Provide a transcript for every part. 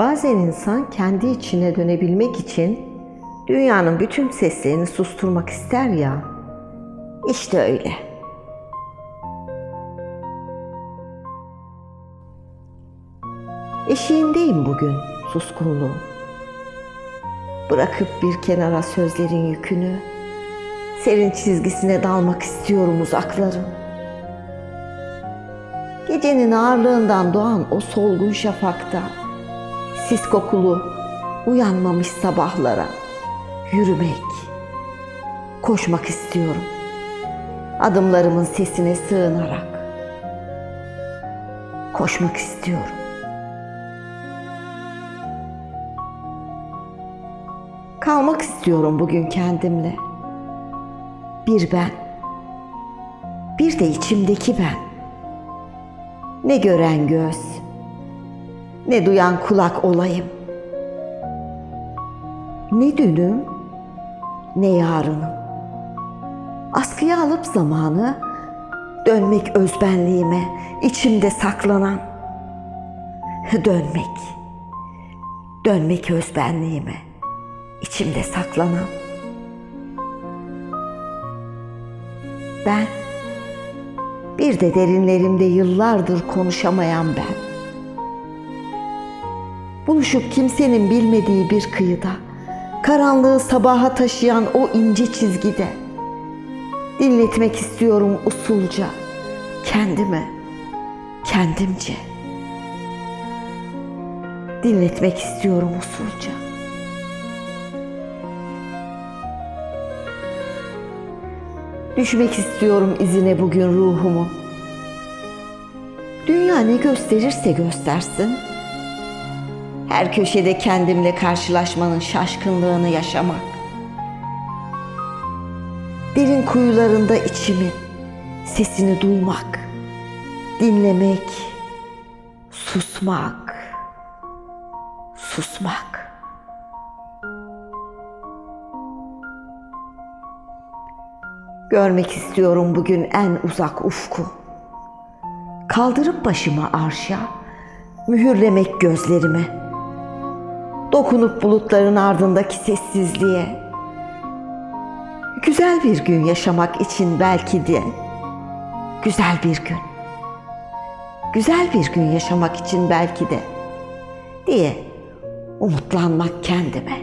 Bazen insan kendi içine dönebilmek için dünyanın bütün seslerini susturmak ister ya. İşte öyle. Eşiğindeyim bugün suskunluğun. Bırakıp bir kenara sözlerin yükünü, serin çizgisine dalmak istiyorum uzakların. Gecenin ağırlığından doğan o solgun şafakta, sis kokulu, uyanmamış sabahlara yürümek, koşmak istiyorum. Adımlarımın sesine sığınarak koşmak istiyorum. Kalmak istiyorum bugün kendimle. Bir ben. Bir de içimdeki ben. Ne gören göz, ne duyan kulak olayım. Ne dünüm, ne yarınım. Askıya alıp zamanı, dönmek özbenliğime, içimde saklanan. Dönmek, dönmek özbenliğime, içimde saklanan. Ben, bir de derinlerimde yıllardır konuşamayan ben. Buluşup kimsenin bilmediği bir kıyıda, karanlığı sabaha taşıyan o ince çizgide, dinletmek istiyorum usulca, kendime, kendimce. Dinletmek istiyorum usulca. Düşmek istiyorum izine bugün ruhumun. Dünya ne gösterirse göstersin. Her köşede kendimle karşılaşmanın şaşkınlığını yaşamak. Derin kuyularında içimin sesini duymak, dinlemek, susmak, susmak. Görmek istiyorum bugün en uzak ufku. Kaldırıp başımı arşa, mühürlemek gözlerimi. Dokunup bulutların ardındaki sessizliğe. Güzel bir gün yaşamak için belki de. Güzel bir gün. Güzel bir gün yaşamak için belki de. Diye umutlanmak kendime.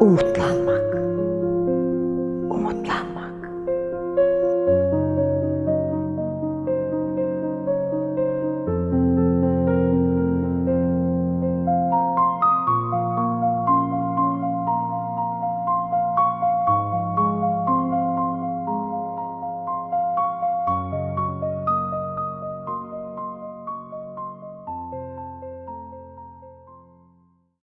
Umutlanmak.